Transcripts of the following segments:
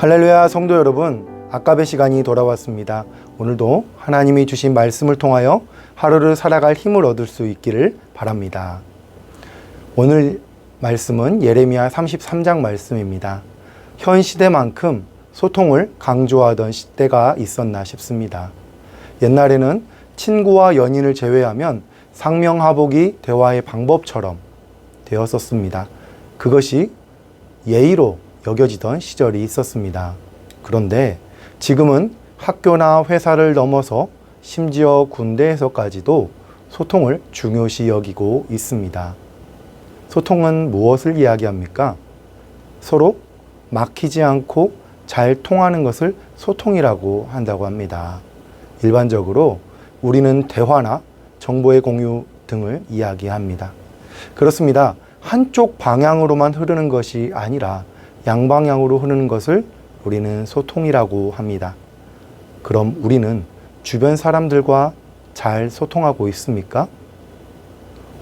할렐루야 성도 여러분 아까의 시간이 돌아왔습니다. 오늘도 하나님이 주신 말씀을 통하여 하루를 살아갈 힘을 얻을 수 있기를 바랍니다. 오늘 말씀은 예레미야 33장 말씀입니다. 현 시대만큼 소통을 강조하던 시대가 있었나 싶습니다. 옛날에는 친구와 연인을 제외하면 상명하복이 대화의 방법처럼 되었었습니다. 그것이 예의로 여겨지던 시절이 있었습니다. 그런데 지금은 학교나 회사를 넘어서 심지어 군대에서까지도 소통을 중요시 여기고 있습니다. 소통은 무엇을 이야기합니까? 서로 막히지 않고 잘 통하는 것을 소통이라고 한다고 합니다. 일반적으로 우리는 대화나 정보의 공유 등을 이야기합니다. 그렇습니다. 한쪽 방향으로만 흐르는 것이 아니라 양방향으로 흐르는 것을 우리는 소통이라고 합니다. 그럼 우리는 주변 사람들과 잘 소통하고 있습니까?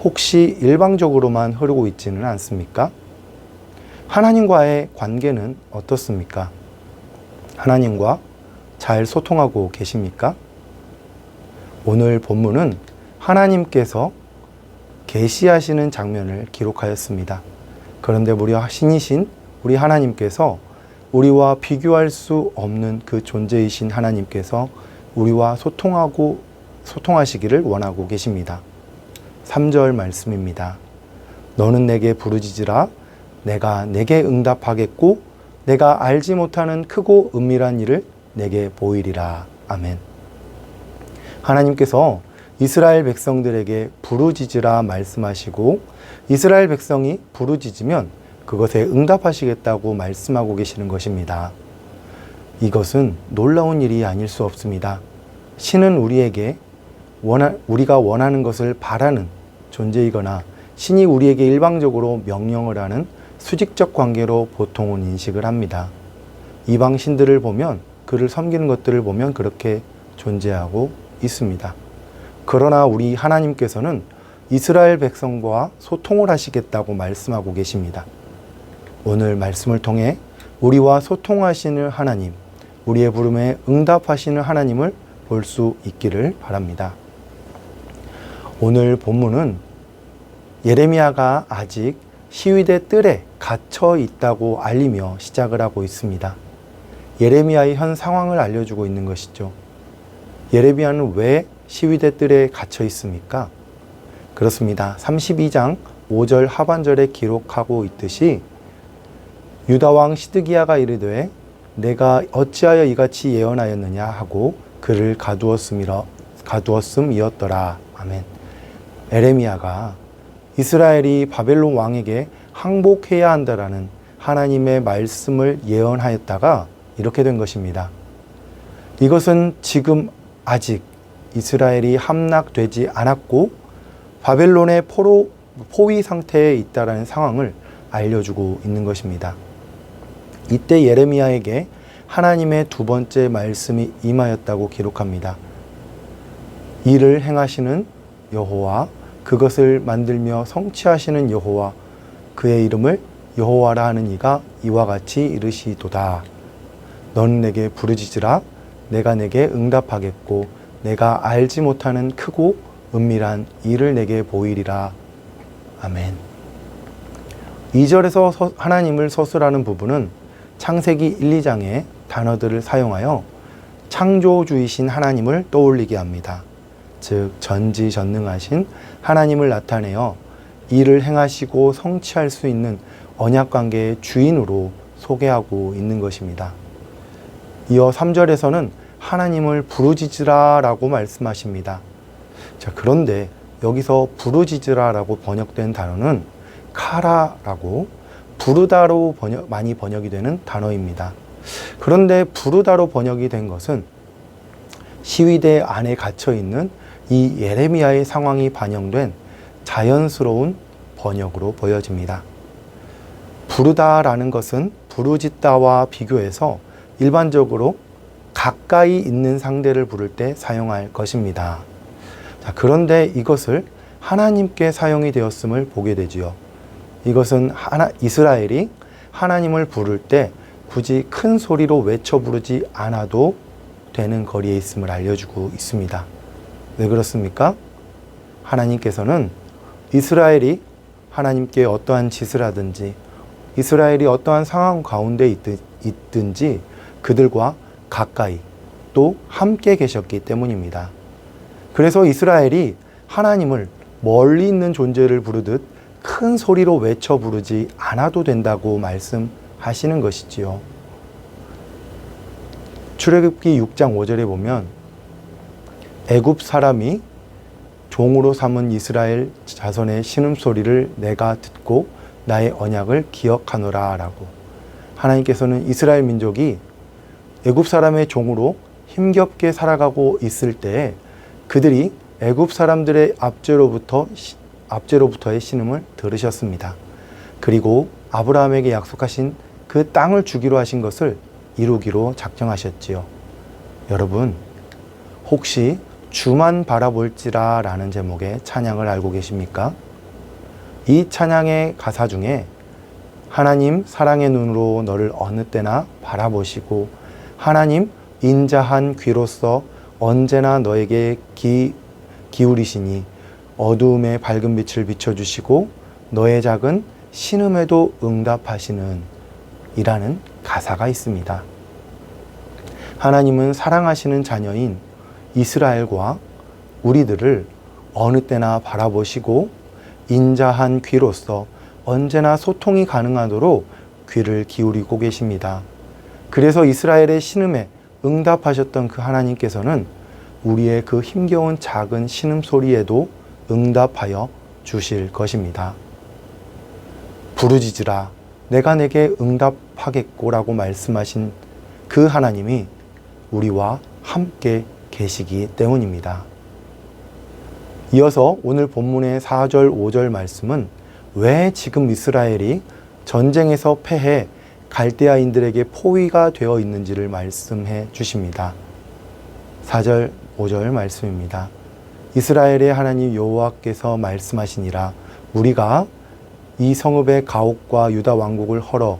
혹시 일방적으로만 흐르고 있지는 않습니까? 하나님과의 관계는 어떻습니까? 하나님과 잘 소통하고 계십니까? 오늘 본문은 하나님께서 계시하시는 장면을 기록하였습니다. 그런데 우리 신이신 우리 하나님께서 우리와 비교할 수 없는 그 존재이신 하나님께서 우리와 소통하고 소통하시기를 원하고 계십니다. 3절 말씀입니다. 너는 내게 부르짖으라 내가 내게 응답하겠고 내가 알지 못하는 크고 은밀한 일을 내게 보이리라. 아멘. 하나님께서 이스라엘 백성들에게 부르짖으라 말씀하시고 이스라엘 백성이 부르짖으면 그것에 응답하시겠다고 말씀하고 계시는 것입니다. 이것은 놀라운 일이 아닐 수 없습니다. 신은 우리에게 원하, 우리가 원하는 것을 바라는 존재이거나 신이 우리에게 일방적으로 명령을 하는 수직적 관계로 보통은 인식을 합니다. 이방 신들을 보면 그를 섬기는 것들을 보면 그렇게 존재하고 있습니다. 그러나 우리 하나님께서는 이스라엘 백성과 소통을 하시겠다고 말씀하고 계십니다. 오늘 말씀을 통해 우리와 소통하시는 하나님, 우리의 부름에 응답하시는 하나님을 볼 수 있기를 바랍니다. 오늘 본문은 예레미야가 아직 시위대 뜰에 갇혀 있다고 알리며 시작을 하고 있습니다. 예레미야의 현 상황을 알려주고 있는 것이죠. 예레미야는 왜 시위대 뜰에 갇혀 있습니까? 그렇습니다. 32장 5절 하반절에 기록하고 있듯이 유다 왕 시드기야가 이르되 내가 어찌하여 이같이 예언하였느냐 하고 그를 가두었음이라 가두었음이었더라. 아멘. 에레미야가 이스라엘이 바벨론 왕에게 항복해야 한다라는 하나님의 말씀을 예언하였다가 이렇게 된 것입니다. 이것은 지금 아직 이스라엘이 함락되지 않았고 바벨론의 포로, 포위 상태에 있다라는 상황을 알려주고 있는 것입니다. 이때 예레미야에게 하나님의 두 번째 말씀이 임하였다고 기록합니다. 이를 행하시는 여호와 그것을 만들며 성취하시는 여호와 그의 이름을 여호와라 하는 이가 이와 같이 이르시도다. 넌 내게 부르짖으라 내가 내게 응답하겠고 내가 알지 못하는 크고 은밀한 일을 내게 보이리라. 아멘. 2절에서 하나님을 서술하는 부분은 창세기 1, 2장의 단어들을 사용하여 창조주이신 하나님을 떠올리게 합니다. 즉 전지전능하신 하나님을 나타내어 일을 행하시고 성취할 수 있는 언약 관계의 주인으로 소개하고 있는 것입니다. 이어 3절에서는 하나님을 부르짖으라 라고 말씀하십니다. 자, 그런데 여기서 부르짖으라 라고 번역된 단어는 카라라고 부르다로 번역, 많이 번역이 되는 단어입니다. 그런데 부르다로 번역이 된 것은 시위대 안에 갇혀 있는 이 예레미야의 상황이 반영된 자연스러운 번역으로 보여집니다. 부르다라는 것은 부르짖다와 비교해서 일반적으로 가까이 있는 상대를 부를 때 사용할 것입니다. 자, 그런데 이것을 하나님께 사용이 되었음을 보게 되지요. 이것은 하나, 이스라엘이 하나님을 부를 때 굳이 큰 소리로 외쳐 부르지 않아도 되는 거리에 있음을 알려주고 있습니다. 왜 그렇습니까? 하나님께서는 이스라엘이 하나님께 어떠한 짓을 하든지 이스라엘이 어떠한 상황 가운데 있든, 지 그들과 가까이 또 함께 계셨기 때문입니다. 그래서 이스라엘이 하나님을 멀리 있는 존재를 부르듯 큰 소리로 외쳐 부르지 않아도 된다고 말씀하시는 것이지요. 출애굽기 6장 5절에 보면 애굽 사람이 종으로 삼은 이스라엘 자손의 신음소리를 내가 듣고 나의 언약을 기억하노라 라고 하나님께서는 이스라엘 민족이 애굽 사람의 종으로 힘겹게 살아가고 있을 때 그들이 애굽 사람들의 압제로부터 압제로부터의 신음을 들으셨습니다. 그리고 아브라함에게 약속하신 그 땅을 주기로 하신 것을 이루기로 작정하셨지요. 여러분, 혹시 주만 바라볼지라 라는 제목의 찬양을 알고 계십니까? 이 찬양의 가사 중에 하나님 사랑의 눈으로 너를 어느 때나 바라보시고 하나님 인자한 귀로서 언제나 너에게 기, 기울이시니 어두움에 밝은 빛을 비춰주시고 너의 작은 신음에도 응답하시는 이라는 가사가 있습니다. 하나님은 사랑하시는 자녀인 이스라엘과 우리들을 어느 때나 바라보시고 인자한 귀로서 언제나 소통이 가능하도록 귀를 기울이고 계십니다. 그래서 이스라엘의 신음에 응답하셨던 그 하나님께서는 우리의 그 힘겨운 작은 신음 소리에도 응답하여 주실 것입니다. 부르짖으라 내가 내게 응답하겠고라고 말씀하신 그 하나님이 우리와 함께 계시기 때문입니다. 이어서 오늘 본문의 4절, 5절 말씀은 왜 지금 이스라엘이 전쟁에서 패해 갈대아인들에게 포위가 되어 있는지를 말씀해 주십니다. 4절, 5절 말씀입니다. 이스라엘의 하나님 여호와께서 말씀하시니라. 우리가 이 성읍의 가옥과 유다 왕국을 헐어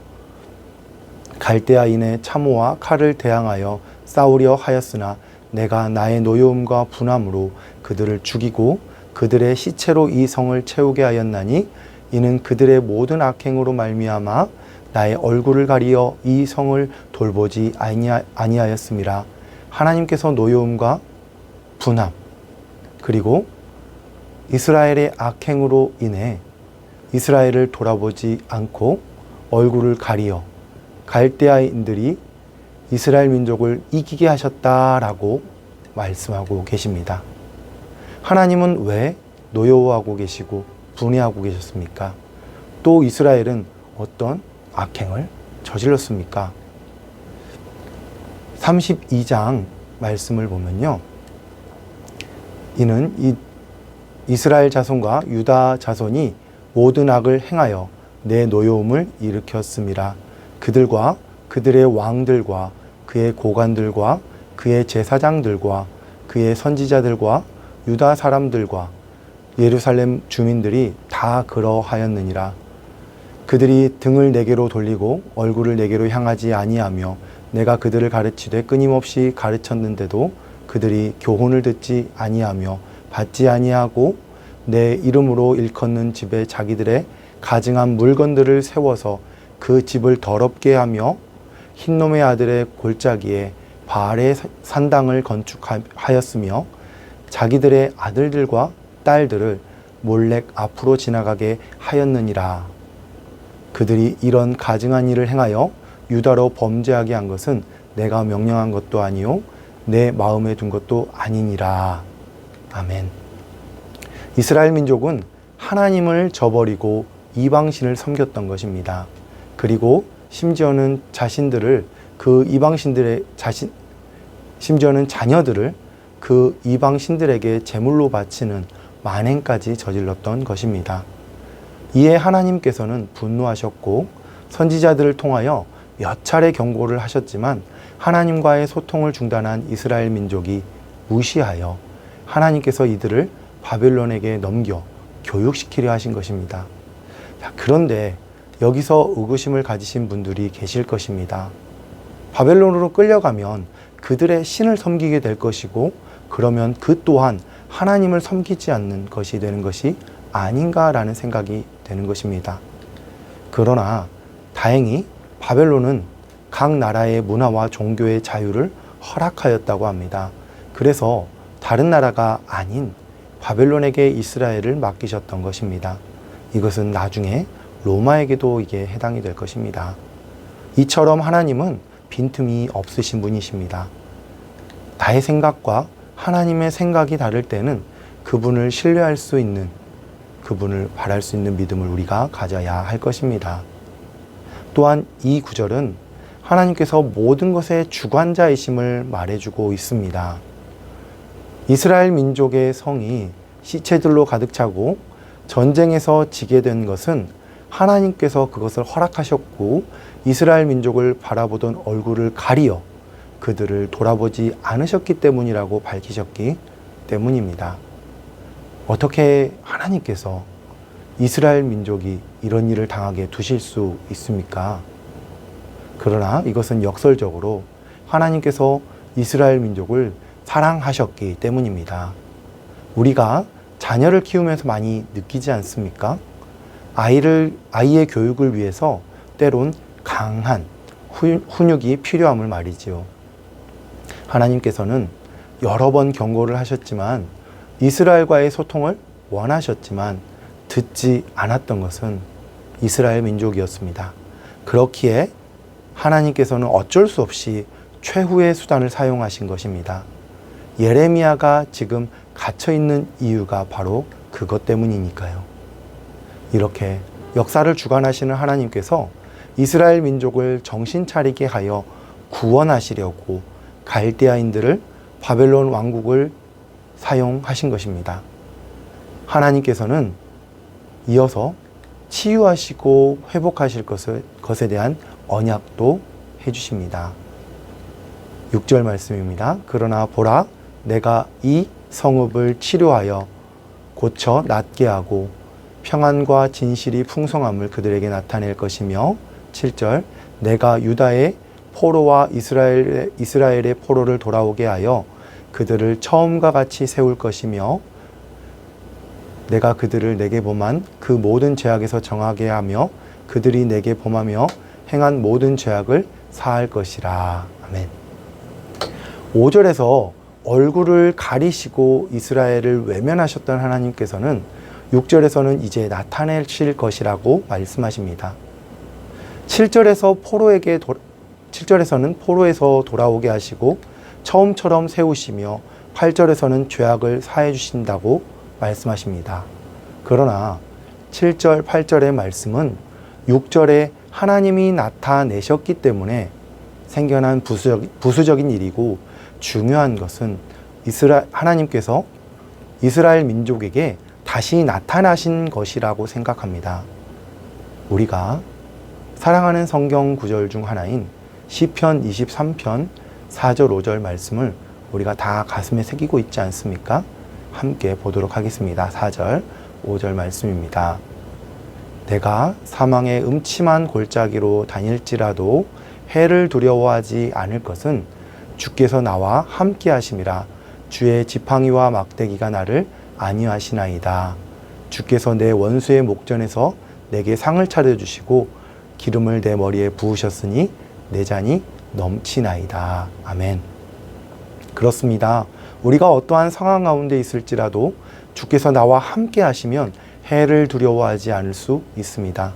갈대아인의 참호와 칼을 대항하여 싸우려 하였으나 내가 나의 노여움과 분함으로 그들을 죽이고 그들의 시체로 이 성을 채우게 하였나니 이는 그들의 모든 악행으로 말미암아 나의 얼굴을 가리어 이 성을 돌보지 아니하였음이라 하나님께서 노여움과 분함 그리고 이스라엘의 악행으로 인해 이스라엘을 돌아보지 않고 얼굴을 가리어 갈대아인들이 이스라엘 민족을 이기게 하셨다라고 말씀하고 계십니다. 하나님은 왜 노여워하고 계시고 분해하고 계셨습니까? 또 이스라엘은 어떤 악행을 저질렀습니까? 32장 말씀을 보면요. 이는 이 이스라엘 자손과 유다 자손이 모든 악을 행하여 내 노여움을 일으켰음이라 그들과 그들의 왕들과 그의 고관들과 그의 제사장들과 그의 선지자들과 유다 사람들과 예루살렘 주민들이 다 그러하였느니라. 그들이 등을 내게로 돌리고 얼굴을 내게로 향하지 아니하며 내가 그들을 가르치되 끊임없이 가르쳤는데도 그들이 교훈을 듣지 아니하며 받지 아니하고 내 이름으로 일컫는 집에 자기들의 가증한 물건들을 세워서 그 집을 더럽게 하며 흰놈의 아들의 골짜기에 바알의 산당을 건축하였으며 자기들의 아들들과 딸들을 몰렉 앞으로 지나가게 하였느니라. 그들이 이런 가증한 일을 행하여 유다로 범죄하게 한 것은 내가 명령한 것도 아니요 내 마음에 둔 것도 아니니라. 아멘. 이스라엘 민족은 하나님을 저버리고 이방신을 섬겼던 것입니다. 그리고 심지어는 자신들을 그 이방신들의 자신 심지어는 자녀들을 그 이방신들에게 제물로 바치는 만행까지 저질렀던 것입니다. 이에 하나님께서는 분노하셨고 선지자들을 통하여 몇 차례 경고를 하셨지만 하나님과의 소통을 중단한 이스라엘 민족이 무시하여 하나님께서 이들을 바벨론에게 넘겨 교육시키려 하신 것입니다. 그런데 여기서 의구심을 가지신 분들이 계실 것입니다. 바벨론으로 끌려가면 그들의 신을 섬기게 될 것이고 그러면 그 또한 하나님을 섬기지 않는 것이 되는 것이 아닌가라는 생각이 되는 것입니다. 그러나 다행히 바벨론은 각 나라의 문화와 종교의 자유를 허락하였다고 합니다. 그래서 다른 나라가 아닌 바벨론에게 이스라엘을 맡기셨던 것입니다. 이것은 나중에 로마에게도 이게 해당이 될 것입니다. 이처럼 하나님은 빈틈이 없으신 분이십니다. 나의 생각과 하나님의 생각이 다를 때는 그분을 신뢰할 수 있는 그분을 바랄 수 있는 믿음을 우리가 가져야 할 것입니다. 또한 이 구절은 하나님께서 모든 것의 주관자이심을 말해주고 있습니다. 이스라엘 민족의 성이 시체들로 가득 차고 전쟁에서 지게 된 것은 하나님께서 그것을 허락하셨고 이스라엘 민족을 바라보던 얼굴을 가리어 그들을 돌아보지 않으셨기 때문이라고 밝히셨기 때문입니다. 어떻게 하나님께서 이스라엘 민족이 이런 일을 당하게 두실 수 있습니까? 그러나 이것은 역설적으로 하나님께서 이스라엘 민족을 사랑하셨기 때문입니다. 우리가 자녀를 키우면서 많이 느끼지 않습니까? 아이를, 아이의 교육을 위해서 때론 강한 후- 훈육이 필요함을 말이지요. 하나님께서는 여러 번 경고를 하셨지만 이스라엘과의 소통을 원하셨지만 듣지 않았던 것은 이스라엘 민족이었습니다. 그렇기에 하나님께서는 어쩔 수 없이 최후의 수단을 사용하신 것입니다. 예레미야가 지금 갇혀 있는 이유가 바로 그것 때문이니까요. 이렇게 역사를 주관하시는 하나님께서 이스라엘 민족을 정신 차리게 하여 구원하시려고 갈대아인들을 바벨론 왕국을 사용하신 것입니다. 하나님께서는 이어서 치유하시고 회복하실 것을, 것에 대한 언약도 해주십니다. 6절 말씀입니다. 그러나 보라, 내가 이 성읍을 치료하여 고쳐 낫게 하고 평안과 진실이 풍성함을 그들에게 나타낼 것이며 7절 내가 유다의 포로와 이스라엘의, 이스라엘의 포로를 돌아오게 하여 그들을 처음과 같이 세울 것이며 내가 그들을 내게 범한 그 모든 죄악에서 정하게 하며 그들이 내게 범하며 행한 모든 죄악을 사할 것이라. 아멘. 5절에서 얼굴을 가리시고 이스라엘을 외면하셨던 하나님께서는 6절에서는 이제 나타내실 것이라고 말씀하십니다. 7절에서 포로에게 도, 7절에서는 포로에서 돌아오게 하시고 처음처럼 세우시며 8절에서는 죄악을 사해 주신다고 말씀하십니다. 그러나 7절, 8절의 말씀은 6절에 하나님이 나타내셨기 때문에 생겨난 부수적, 부수적인 일이고 중요한 것은 이스라 하나님께서 이스라엘 민족에게 다시 나타나신 것이라고 생각합니다. 우리가 사랑하는 성경 구절 중 하나인 시편 23편 4절 5절 말씀을 우리가 다 가슴에 새기고 있지 않습니까? 함께 보도록 하겠습니다. 4절 5절 말씀입니다. 내가 사망의 음침한 골짜기로 다닐지라도 해를 두려워하지 않을 것은 주께서 나와 함께 하심이라 주의 지팡이와 막대기가 나를 안위하시나이다. 주께서 내 원수의 목전에서 내게 상을 차려 주시고 기름을 내 머리에 부으셨으니 내 잔이 넘치나이다. 아멘. 그렇습니다. 우리가 어떠한 상황 가운데 있을지라도 주께서 나와 함께 하시면 해를 두려워하지 않을 수 있습니다.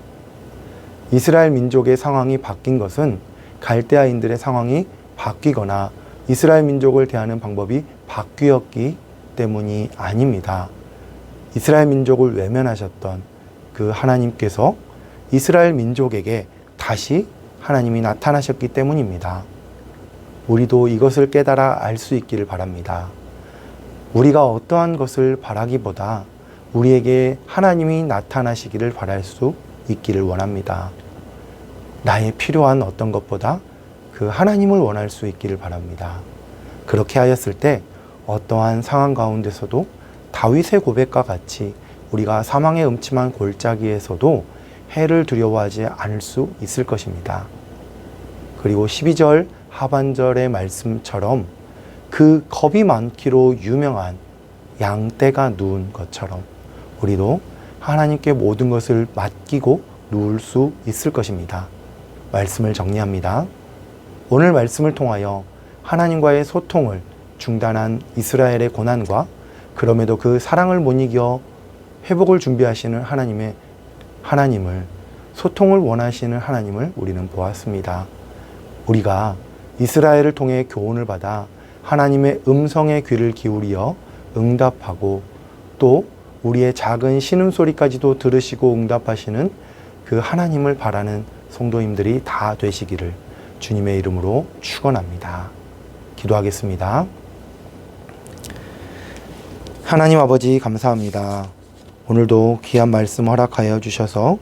이스라엘 민족의 상황이 바뀐 것은 갈대아인들의 상황이 바뀌거나 이스라엘 민족을 대하는 방법이 바뀌었기 때문이 아닙니다. 이스라엘 민족을 외면하셨던 그 하나님께서 이스라엘 민족에게 다시 하나님이 나타나셨기 때문입니다. 우리도 이것을 깨달아 알 수 있기를 바랍니다. 우리가 어떠한 것을 바라기보다 우리에게 하나님이 나타나시기를 바랄 수 있기를 원합니다. 나의 필요한 어떤 것보다 그 하나님을 원할 수 있기를 바랍니다. 그렇게 하였을 때 어떠한 상황 가운데서도 다윗의 고백과 같이 우리가 사망의 음침한 골짜기에서도 해를 두려워하지 않을 수 있을 것입니다. 그리고 12절 하반절의 말씀처럼 그 겁이 많기로 유명한 양떼가 누운 것처럼 우리도 하나님께 모든 것을 맡기고 누울 수 있을 것입니다. 말씀을 정리합니다. 오늘 말씀을 통하여 하나님과의 소통을 중단한 이스라엘의 고난과 그럼에도 그 사랑을 못 이겨 회복을 준비하시는 하나님의 하나님을 소통을 원하시는 하나님을 우리는 보았습니다. 우리가 이스라엘을 통해 교훈을 받아 하나님의 음성에 귀를 기울여 응답하고 또 우리의 작은 신음소리까지도 들으시고 응답하시는 그 하나님을 바라는 성도님들이 다 되시기를 주님의 이름으로 축원합니다. 기도하겠습니다. 하나님 아버지 감사합니다. 오늘도 귀한 말씀 허락하여 주셔서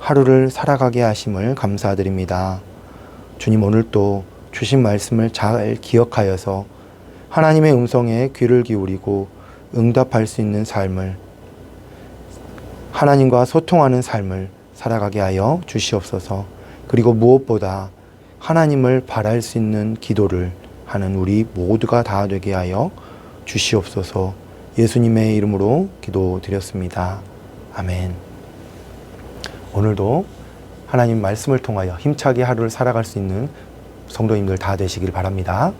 하루를 살아가게 하심을 감사드립니다. 주님 오늘 또 주신 말씀을 잘 기억하여서 하나님의 음성에 귀를 기울이고 응답할 수 있는 삶을 하나님과 소통하는 삶을 살아가게 하여 주시옵소서. 그리고 무엇보다 하나님을 바랄 수 있는 기도를 하는 우리 모두가 다 되게 하여 주시옵소서. 예수님의 이름으로 기도드렸습니다. 아멘. 오늘도 하나님 말씀을 통하여 힘차게 하루를 살아갈 수 있는 성도님들 다 되시길 바랍니다.